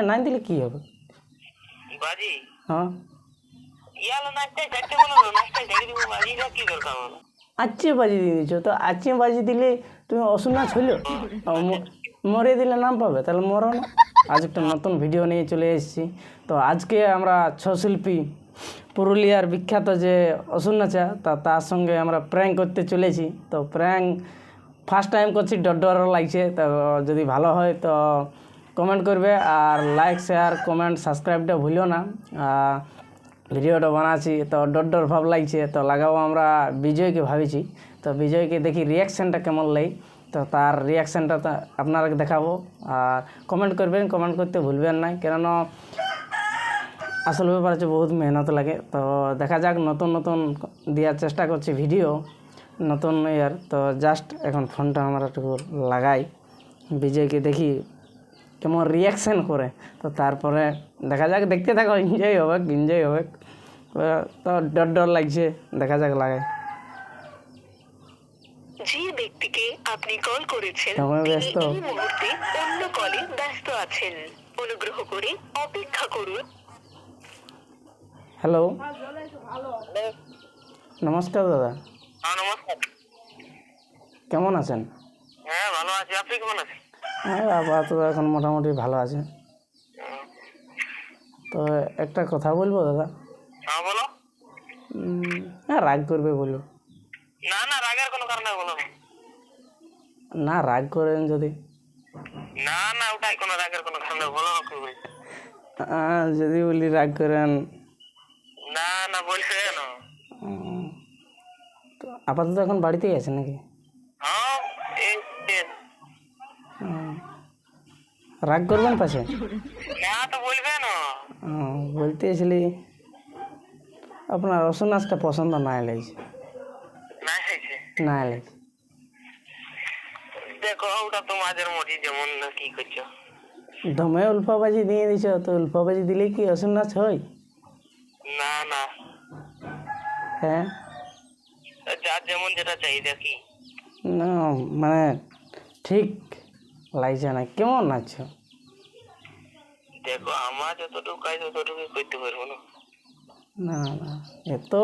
বাজিটা নাই দিলে কি হবে? বাজি? হ্যাঁ। ইয়ালো নাচতে চারটে ছেড়ে দিব বাজিটা কি দরকার হলো। আচ্ছে বাজি দিয়ে দিচ্ছ তো আচ্ছে বাজি দিলে তুমি আর ম- মরে দিলে নাম পাবে তাহলে মরো না। আজ একটা নতুন ভিডিও নিয়ে চলে এসেছি। তো আজকে আমরা ছৌ শিল্পী পুরুলিয়ার বিখ্যাত যে অসুর নাচা তা তার সঙ্গে আমরা প্র্যাঙ্ক করতে চলেছি। তো প্র্যাঙ্ক ফার্স্ট টাইম করছি ডর ডর লাগছে তো যদি ভালো হয় তো কমেন্ট করবে আর লাইক শেয়ার কমেন্ট সাবস্ক্রাইবটা ভুলিও না। ভিডিওটা বানাচ্ছি, তো ডর ডর ভাব লাগছে, তো লাগাবো আমরা বিজয়কে ভাবিছি। তো বিজয়কে দেখি রিয়াকশানটা কেমন লাগে তো তার রিয়াকশানটা তা আপনারা দেখাবো। আর কমেন্ট করবেন কমেন্ট করতে ভুলবেন না, কেননা আসল ব্যাপার হচ্ছে বহুত মেহনত লাগে। তো দেখা যাক নতুন নতুন দেওয়ার চেষ্টা করছি ভিডিও, নতুন ইয়ার তো জাস্ট এখন ফোনটা আমরা একটু লাগাই। বিজয়কে দেখি কেমন রিয়াকশান করে। তো তারপরে দেখা যাক দেখতে থাকো এনজয় হবে এনজয় হবে। তো ডর ডর লাগছে দেখা যাক লাগে। যে ব্যক্তিকে আপনি কল করেছেন ব্যস্ত। এই মুহূর্তে অন্য কলে ব্যস্ত আছেন। অনুগ্রহ করে অপেক্ষা করুন। হ্যালো নমস্কার দাদা। হ্যাঁ নমস্কার। কেমন আছেন? হ্যাঁ ভালো আছি। আপনি কেমন আছেন? হ্যাঁ আপাতত এখন মোটামুটি ভালো আছে। তো একটা কথা বলব দাদা? হ্যাঁ বলো। হ্যাঁ রাগ করবে বলব না না রাগের কোনো কারণ নাই বলো। না রাগ করেন যদি। না না ওটাই কোনো রাগের কোনো কারণ নেই বলো যদি বলি রাগ করেন। না না বলছে কেন? তো আপাতত এখন বাড়িতেই আছে নাকি হ্যাঁ এই এই। উম, রাগ করবেন পাশে? না তো বলবে না। উম, বলতে এসেছিলি আপনার রসুন নাচটা পছন্দ না লাগছে না লাগছে দেখো ওটা তো মাঝের মধ্যে যেমন না কি করছ। দমে উল্ফাবাজি দিয়ে দিছ তো উল্ফাবাজি দিলে কি রসুন নাচ হয়? না না। হ্যাঁ? যার যেমন যেটা চাহিদা কি। না মানে ঠিক লাগছে না কেমন নাচছ দেখো আমার যতটুকু কাজ ততটুকু করতে পারব না। না না এত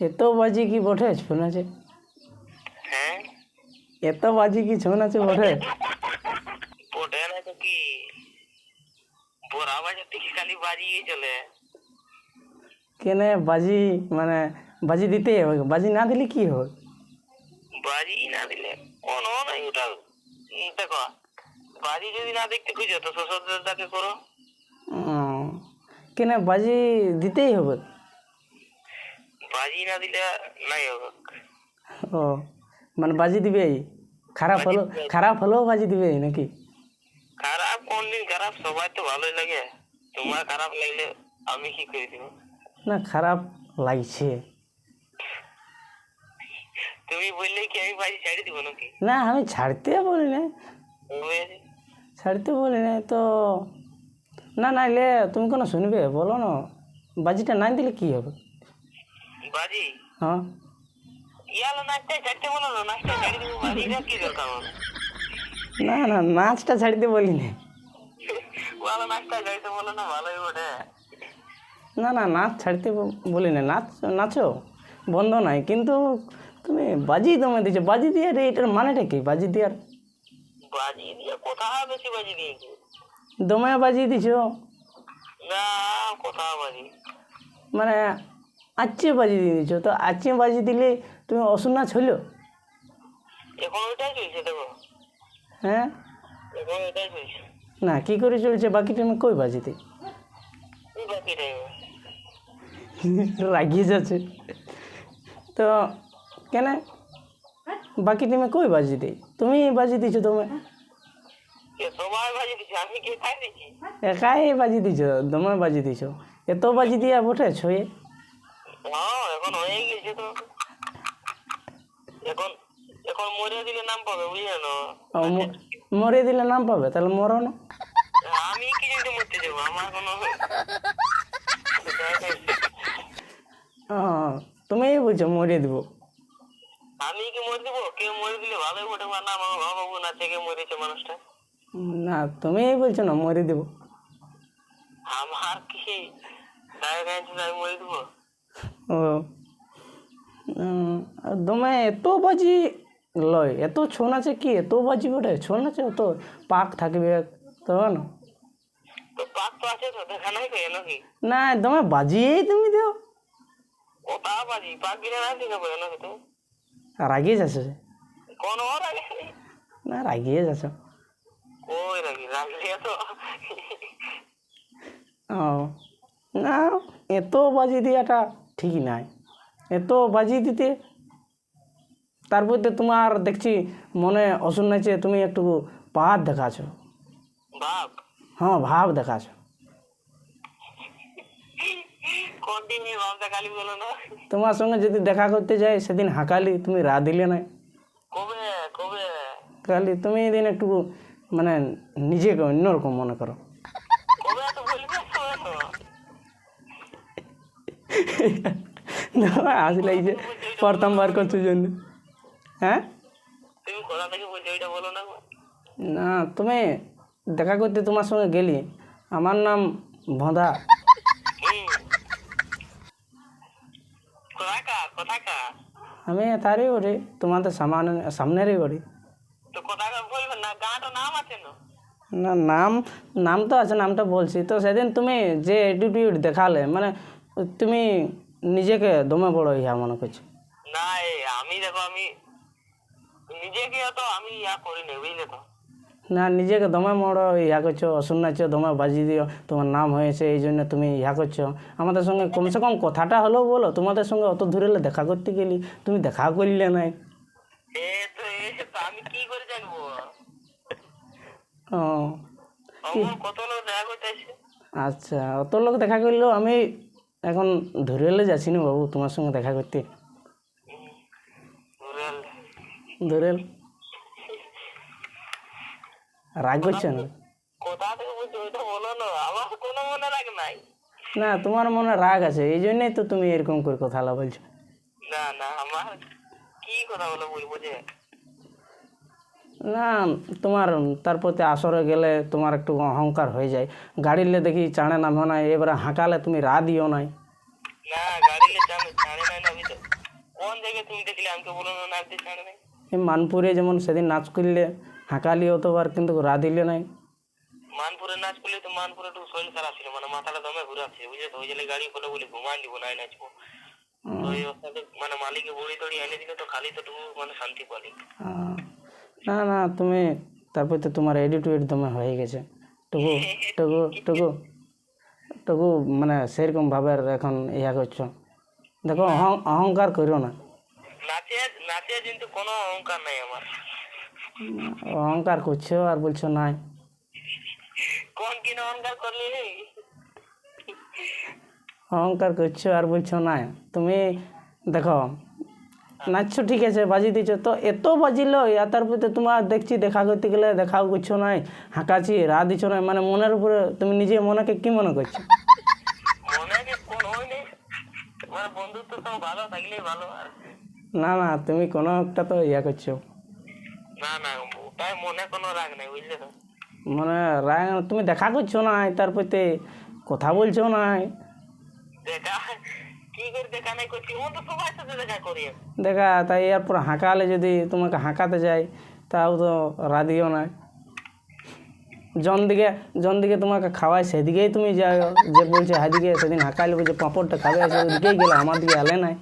এত বাজি কি বটে ছৌ নাচে হ্যাঁ? এত বাজি কি ছৌ নাচে বটে? বটে না তো কি? বোরা বাজার থেকে খালি বাজিয়ে চলে। কেনে বাজি মানে বাজি দিতেই হবে বাজি না দিলে কি হবে? বাজি না দিলে কোনো নাই ওটা। দেখো বাজি যদি না দেখতে খুঁজো তো করো। কেনে বাজি দিতেই হবে? বাজি না দিলে নাই হবে। ও মানে বাজি দিবেই? খারাপ হলো খারাপ হলেও বাজি দিবে নাকি? খারাপ কোন দিন খারাপ সবাই তো ভালোই লাগে। তোমার খারাপ লাগলে আমি কি করে দিব? না খারাপ লাগছে। তুমি বললে কি আমি বাজি ছেড়ে দিব নাকি? না আমি ছাড়তে বলি না? ছাড়তে বলি না তো। না নাইলে তুমি কোনো শুনবে? বলো না। বাজিটা নাই দিলে কি হবে? বাজি? হ্যাঁ। ইয়ালো বলো না নাচতে ছেড়ে দিব বাজিটা কি দরকার না না নাচটা ছাড়তে বলি না ভালো নাচটা যাইতে বলো না ভালোই ওঠে না না নাচ ছাড়তে বলি না নাচ নাচো। বন্ধ নাই কিন্তু তুমি বাজি দমে দিছো বাজি দিয়ে রে এটার মানেটা কি? বাজি দেওয়ার? বাজি দিয়ে? কোথাও বেশি বাজি দিয়েছি? দমে বাজি দিছো না কোথাও বাজি? মানে আচ্ছে বাজি দিয়ে দিছো তো আচ্ছে বাজি দিলে তুমি অসুর নাচ হইল এখন ওইটাই চলছে দেখো। হ্যাঁ? এখন ওইটাই চলছে। না কি করে চলছে? বাকি টাইমে কই বাজিতে রাগিয়ে যাচ্ছে। তো কেন? বাকি টিমে কই বাজি দেয়? তুমি বাজি দিছো তুমি কে সবাই বাজি দিচ্ছে আমি কি খাই দিচ্ছি একাই বাজি দিছো দমে বাজি দিছো। এত বাজি দিয়া বটে ছয়ে হ্যাঁ এখন হয়ে গেছে তো। এখন এখন মরে দিলে নাম পাবে বুঝলে না? মরে দিলে নাম পাবে তাহলে মরো না। আমি কি জন্য মরতে যাব আমার কোনো তুমি বুঝছ মরে দিব। আমি কি মরে দেবো কেউ মরে দিলে ভালোই ওঠে না? আমার বাবা বাবু না থেকে মরেছে মানুষটা? না তুমি বলছো না মরে দেব। কি? তাই আমি মরে দেবো? ও দমে এত বাজি লয় এত ছৌ নাচে কি? এত বাজি বটে ছৌ নাচে অত পাক থাকবে তবে না তো পাক তো আছে তো দেখা নাই তো নাকি না দমে বাজিয়েই তুমি দেও। ও তা বাজি পাক গিলে না দেখাবো নাকি তো রাগিয়ে যাচ্ছে কোন না রাগিয়ে যাচ্ছে ও না এত বাজি দেওয়াটা ঠিক নাই। এত বাজি দিতে তারপর তো তোমার দেখছি মনে অসুন নাচে তুমি একটু পাহাড় দেখাছো বাপ? হ্যাঁ ভাব দেখাছো কন্টিনিউ বাপ দেখালি বলো না তোমার সঙ্গে যদি দেখা করতে যাই সেদিন হাঁকালি তুমি রা দিলে না। কবে কবে? কালি তুমি এদিন একটু মানে নিজেকে অন্যরকম মনে করো। এই যে প্রথমবার করছ জন্য। হ্যাঁ? না তুমি দেখা করতে তোমার সঙ্গে গেলি। আমার নাম ভোঁদা। আমি তারই করি তোমাদের সামান সামনেরই বলবে না নাম নাম তো আছে নামটা বলছি তো সেদিন তুমি যে অ্যাটিটিউড দেখালে মানে তুমি নিজেকে দমে বড় ইয়া মনে করছ না আমি দেখো আমি নিজেকে তো আমি ইয়া করি নেই বুঝলে তো না নিজেকে দমে বড় ইয়া করছ অসুন নাচো দমে বাজি দিও তোমার নাম হয়েছে এই জন্য তুমি ইয়া করছ। আমাদের সঙ্গে কমসে কম কথাটা হলেও বলো তোমাদের সঙ্গে অত দূরে দেখা করতে গেলি তুমি দেখা করলে নাই। ও আচ্ছা অত লোক দেখা করলেও আমি এখন ধরে এলে যাচ্ছি না বাবু তোমার সঙ্গে দেখা করতে। ঘুরেল ধরে এল। রাগ করছে না? কোথা থেকে বলছো ওইটা বলো না আমার কোনো মনে রাখ নাই। না তোমার মনে রাগ আছে এই জন্যই তো তুমি এরকম করে কথা বলছো। না না আমার কি কথা বলো বলব যে? না তোমার তারপরে আসরে গেলে তোমার একটু অহংকার হয়ে যায়। গাড়িলে দেখি চাড়ে নামো না এবারে হাঁকালে তুমি রা দিও নাই। না গাড়িলে চানে নাই না বুঝতো কোন জায়গায় তুমি দেখলে আমাকে বলো না নাচতে ছাড়ে নাই। মানপুরে যেমন সেদিন নাচ করলে হাঁকালি অতবার কিন্তু রা দিলে নাই। মানপুরে নাচ করলে তো মানপুরে একটু শরীর খারাপ ছিল মানে মাথাটা দমে ঘুরাচ্ছে বুঝলে তো ওই জন্য গাড়ি করে বলি ঘুমান দিব নাই নাচবো। তো এই অবস্থাতে মানে মালিকে বড়ি তড়ি এনে দিলে তো খালি তো একটু মানে শান্তি পালি। না না তুমি তারপর তো তোমার এডিটুয়েট তোমার হয়ে গেছে। টুকু টুকু টুকু টুকু মানে সেরকম ভাবে এখন ইয়া করছ। দেখো অহং- অহংকার করো না। নাচে নাচে কিন্তু কোনো অহংকার নাই আমার। অহংকার করছ আর বলছো নাই। কোন অহংকার করলি অহংকার করছ আর বলছো নাই। তুমি দেখো নাচছো ঠিক আছে বাজি দিচ্ছ তো এত বাজিলো আর তারপরে তো তোমার দেখছি দেখা করতে গেলে দেখাও করছ নাই হাঁকাছি রা দিচ্ছ না মানে মনের উপরে তুমি নিজে মনেকে কি মনে করছ? না না তুমি কোনো একটা তো ইয়া করছ। না না ওটাই মনে কোনো রাগ নাই বুঝলে তো? মানে রাগ তুমি দেখা করছ না তারপরে কথা বলছো না দেখা? কি করে দেখা নাই করছি? ও তো সবার সাথে দেখা করি দেখা তাই এরপর হাঁকালে যদি তোমাকে হাঁকাতে যায় তাও তো রাধিও না জন দিকে জন দিকে তোমাকে খাওয়ায় সেদিকেই তুমি যাও। যে বলছে হাদিকে সেদিন হাঁকাইলে বলছে পাঁপড়টা খাবে আছে ওদিকেই গেলে আমার দিকে আলে নাই।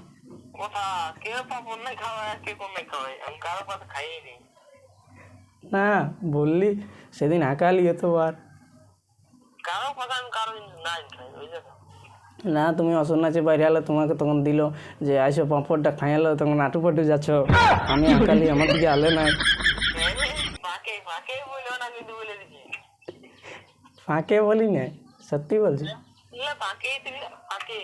কথা কে পাপন নাই খাওয়ায় কে নাই খাওয়ায় আমি কারও খাইই নি। না বললি সেদিন হাঁকালি এতবার না তুমি অসর নাচে বাইরে এলে তোমাকে তখন দিল যে আইসো পাঁপড়টা খাইয়ালো তখন আটু পাটু যাচ্ছ। আমি হাঁকালি আমার দিকে আলে নাই। ফাঁকে ফাঁকে বলল না বলে ফাঁকে বলি না সত্যি বলছি। না ফাঁকেই ফাঁকে।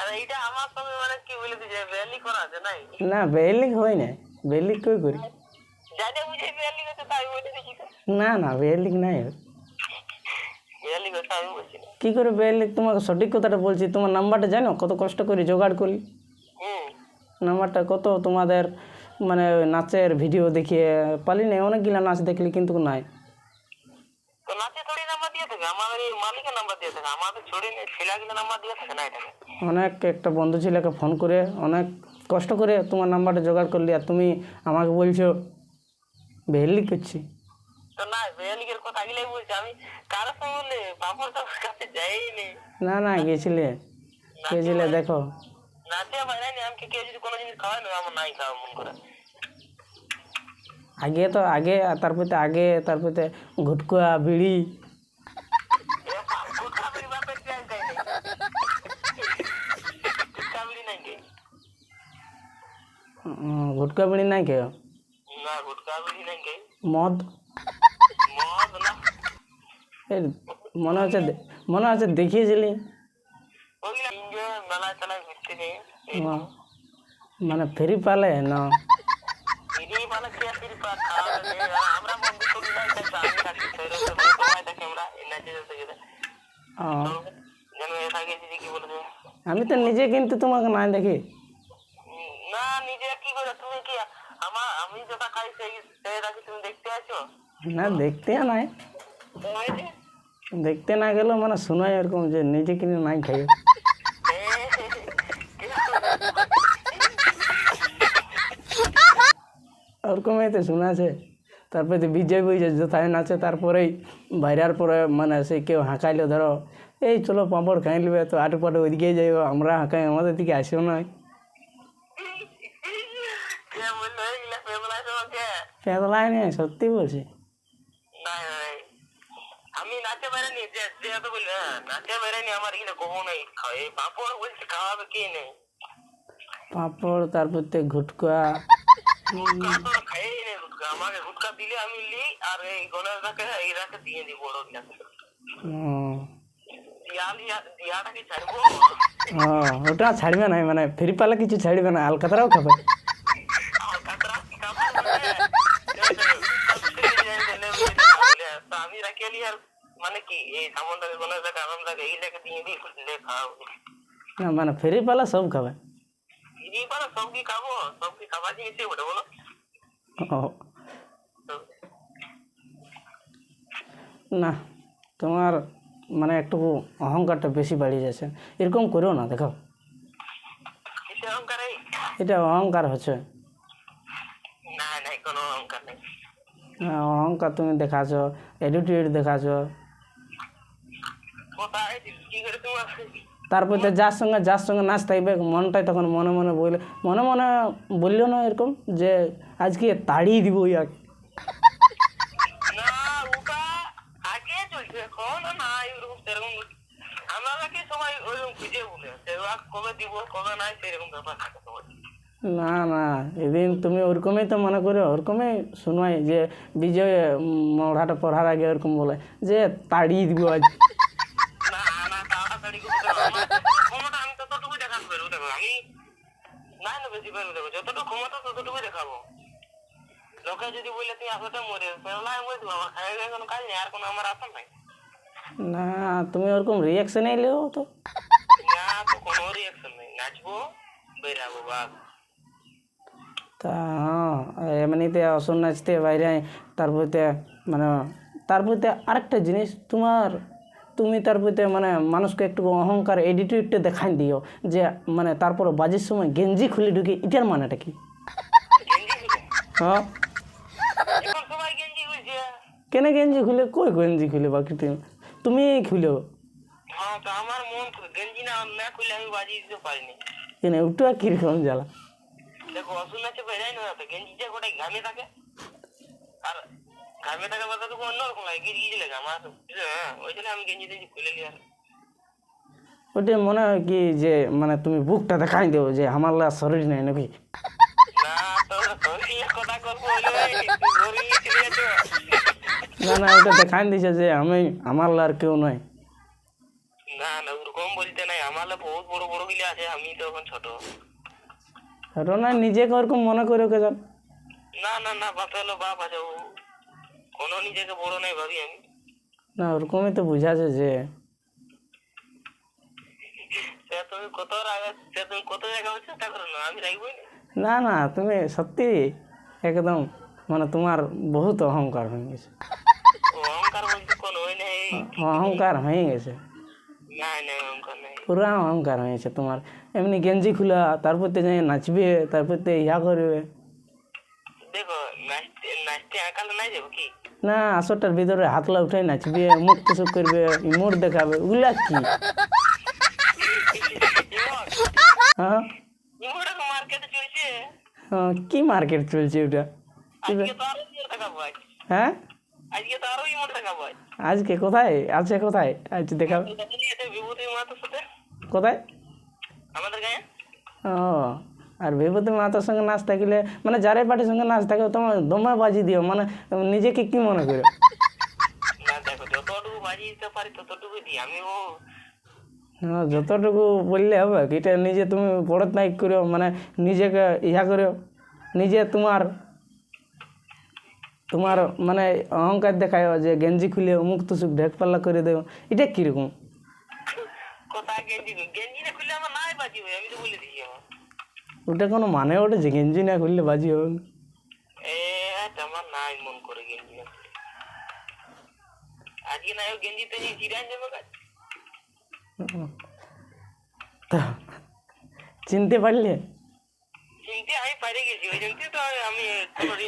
আর এইটা আমার মানে কি বলে দিচ্ছে ভ্যালি করা আছে নাই? না বেলিক হয় না বেলিক কই করি? বুঝে তাই বলে দিচ্ছি না না বেলিক নাই। ভ্যালি করছে আমি বলছি কি করে বেলিক তোমাকে সঠিক কথাটা বলছি তোমার নাম্বারটা জানো? কত কষ্ট করে জোগাড় করি। নাম্বারটা কত? তোমাদের মানে নাচের ভিডিও দেখিয়ে পালি না অনেকগুলা নাচ দেখলি কিন্তু নাই। অনেক একটা বন্ধু ছেলেকে ফোন করে অনেক কষ্ট করে তোমার নাম্বারটা জোগাড় করলি আর তুমি আমাকে বলছো ভেলি করছি তো না বেয়ালিকের কথা আগলেই বলছি আমি কারোর সঙ্গে বললে বাপর তো কাছে যাইনি না না গেছিলে গেছিলে দেখো নাচে বাইরে আমাকে কেউ যদি কোনো জিনিস খাওয়ায় না আমার নাই খাওয়া মন করে আগে তো আগে আর তারপরে আগে তারপরে ঘুটকুয়া বিড়ি এ গুটকা বিড়ি বাপের পেঁয়াজ খাই নাই গুটকা মদ। না মনে হচ্ছে মনে হচ্ছে দেখিয়েছিলি। মানে ফেরি পালে না। আমি তো নিজে কিন্তু তোমাকে নাই দেখি। না, নিজে কি করে? তুমি কি আমি যেটা খাই সেই কি তুমি দেখতে আছো না দেখতে নাই। দেখতে না গেলেও মানে শোনাই এরকম যে নিজে কিনে নাই খাই ওরকমই তো শোনা আছে তারপরে তো বিজয় বুঝে যথায় নাচে, তারপরেই বাইরার পরে মানে সে কেউ হাঁকাইলো, ধরো, এই চলো পাঁপড় খাই নেবে, তো আটু পাটু ওইদিকে যাইব, আমরা হাঁকাই, আমাদের দিকে আসিও না সত্যি বলছি। আমি নাচে বেড়ানি যে হ্যাঁ নাচে বেড়ানি আমার পাপড় খাওয়াবে কে নেই? পাঁপড় তারপর তো ঘুটকা আমাকে দিলে আমি লি আর এই এই রাতে দিয়ে দিই বড় গিলাসে ওটা ছাড়বে না মানে ফেরি পালে কিছু ছাড়বে না আলকাতারাও খাবে। মানে কি এই সামনটাকে গণেশ দাকে আরাম দাকে এই লেগে দিয়ে দিই লে খাও। না মানে ফেরি পালা সব খাবে। এই পারে সব কি খাব? সব কি খাবার জিনিসই বটে বলো। না তোমার মানে একটু অহংকারটা বেশি বাড়িয়ে যাচ্ছে। এরকম করো না দেখো এটা অহংকার হচ্ছে। না নাই কোনো অহংকার নেই। হ্যাঁ, অহংকার তুমি দেখাচ্ছ অ্যাটিটিউড দেখাচ্ছ কোথায় কি করে তোমার তারপরে তো যার সঙ্গে যার সঙ্গে নাচ থাকবে মনটাই তখন মনে মনে বলে মনে মনে বলল না এরকম যে আজকে তাড়িয়ে দিব ইয়াকে না আগে না এদিন তুমি ওরকমই তো মনে করো ওরকমই শোনাই যে বিজয় মড়াটা পড়ার আগে ওরকম বলে যে তাড়িয়ে দিব আজ না না তাড়াতাড়ি করে দাও। আমার ক্ষমতা আমি ততটুকু দেখাতে পারব দেখো আমি নাই না বেশি পারব দেখো যতটুকু ক্ষমতা ততটুকু দেখাবো লোকে যদি বলে তুই আসতে মরে পেলাই মরে দেবো আমার খাই কোনো কাজ নেই আর কোনো আমার আসার নাই না তুমি ওরকম রিয়াকশন এলেও তো। না তো কোনো রিয়াকশন নেই নাচবো বেরাবো বাস তা হ্যাঁ, এমনিতে অসর নাচতে বাইরে তারপরে মানে তারপরে আরেকটা জিনিস তোমার তুমি তারপরে মানে মানুষকে একটু অহংকার এডিটিউডটা দেখাই দিও যে মানে তারপর বাজের সময় গেঞ্জি খুলে ঢুকে এটার মানেটা কি? হ্যাঁ? কেন গেঞ্জি খুলে? কই গেঞ্জি খুলে বাকি তুমি তুমি খুলো হ্যাঁ আমার মন গেঞ্জি না না খুলে আমি বাজিয়ে দিতে পারিনি। কেন ওটা কীরকম জ্বালা? দেখো অসুন আছে বেরাই না তো গোটাই ঘামে থাকে? বলতে তো অন্যরকম লাগে লাগে আমার ওই জন্য আমি গেঞ্জি টেঞ্জি খুলে নিয়ে ওটা মনে হয় কি যে মানে তুমি বুকটা দেখাই দেবো যে আমার লা শরীর নেই নাকি? না না ওটা দেখাই দিছে যে আমি আমার লা আর কেউ নয় না না ওরকম বলতে নাই আমার লা বহুত বড় বড় গিলে আছে আমি তো এখন ছোট। ওটা না নিজেকে ওরকম মনে করে ওকে যান না না না বাপ হলো বাপ আছে কোনো নিজেকে বড় নাই ভাবি আমি। না ওরকমই তো বুঝাছে যে। তুমি কত আগে তুমি কত জায়গা চেষ্টা করো না আমি রাখবই না। না না তুমি সত্যি একদম মানে তোমার বহুত অহংকার হয়ে গেছে। অহংকার বলতে কোন হয় নাই। অহংকার হয়ে গেছে। নাই অহংকার নাই। পুরা অহংকার হয়েছে তোমার। এমনি গেঞ্জি খোলা তারপর তো যাই নাচবে তারপর তো ইয়া করবে। দেখো নাচতে নাচতে আঁকালে নাই যাব কি? না আসরটার ভিতরে হাতলা উঠাই নাচবে মুখ টুসুক করবে মোড় দেখাবে ওগুলা কি? হ্যাঁ? ইমোটা মার্কেটে চলছে হ্যাঁ, কি মার্কেট চলছে ওটা দেখাবো হ্যাঁ? আজকে দেখাবো কোথায়? আছে কোথায়? আজ দেখাবে মাতার সাথে। কোথায়? আমাদের গায়ে? ও আর বিভূতি মাতার সঙ্গে নাচ থাকলে মানে যারে পার্টির সঙ্গে নাচ থাকে তোমার দমে বাজি দিও মানে নিজেকে কি মনে করে? যতটুকু হ্যাঁ, বললে হবে এটা নিজে তুমি বড় নাইক করো মানে নিজেকে ইয়া করো নিজে তোমার তোমার মানে অহংকার দেখায় যে গেঞ্জি খুলে মুখ তুসুক ঢেক পাল্লা করে দেও এটা কীরকম? কোথায় গেঞ্জি গেঞ্জি না খুললে আমার নাই বাজি হয় আমি তো বলে দিই ওটা কোনো মানে ওঠেছে গেঞ্জি না খুললে বাজি মন কাজ তা চিনতে পারলে?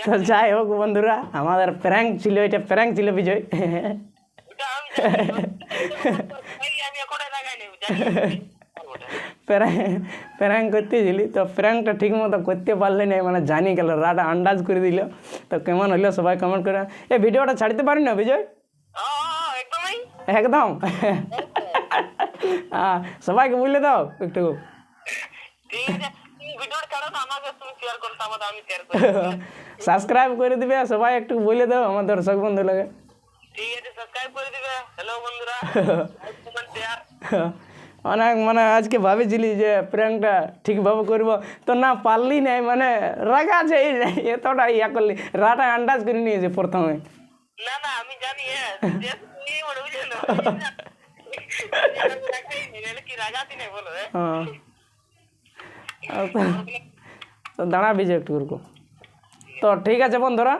তো যাই হোক বন্ধুরা আমাদের প্র্যাঙ্ক ছিল এটা প্র্যাঙ্ক ছিল বিজয়। আমি জানি। এই আমি এখন লাগাই নেব জানি ওটা। প্র্যাঙ্ক করতেছিলি তো প্র্যাঙ্কটা ঠিক মতো করতে পারলে না মানে জানি গেল রাটা আন্দাজ করে দিল। তো কেমন হইল সবাই কমেন্ট করে। এই ভিডিওটা ছাড়তে পারি না বিজয়? ও, একদমই। একদম? হ্যাঁ সবাইকে বলে দাও একটু। সাবস্ক্রাইব করে দিবে সবাই একটু বলে দাও আমার দর্শক বন্ধু লাগে। ঠিক আছে সাবস্ক্রাইব করে দিবে। হ্যালো বন্ধুরা। অনেক মানে আজকে ভাবেছিলি যে প্র্যাঙ্কটা ঠিকভাবে করব। তো না পারলি নাই মানে রাগা আছে এই এতটা ইয়া করলি রাটা আন্দাজ করে নিয়েছে প্রথমে। না না আমি জানি হ্যাঁ যে হ্যাঁ। একটু করব। তো ঠিক আছে বন্ধুরা,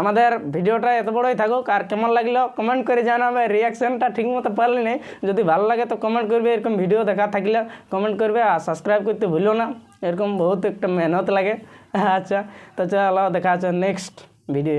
আমাদের ভিডিওটা এত বড়ই থাকুক, আর কেমন লাগল কমেন্ট করে জানাবে রিয়াকশানটা ঠিক মতো পারলি না যদি ভালো লাগে তো কমেন্ট করবে, এরকম ভিডিও দেখা থাকলে কমেন্ট করবে, আর সাবস্ক্রাইব করতে ভুলো না, এরকম বহুত একটা মেহনত লাগে। আচ্ছা তো চলো দেখা আছে নেক্সট ভিডিও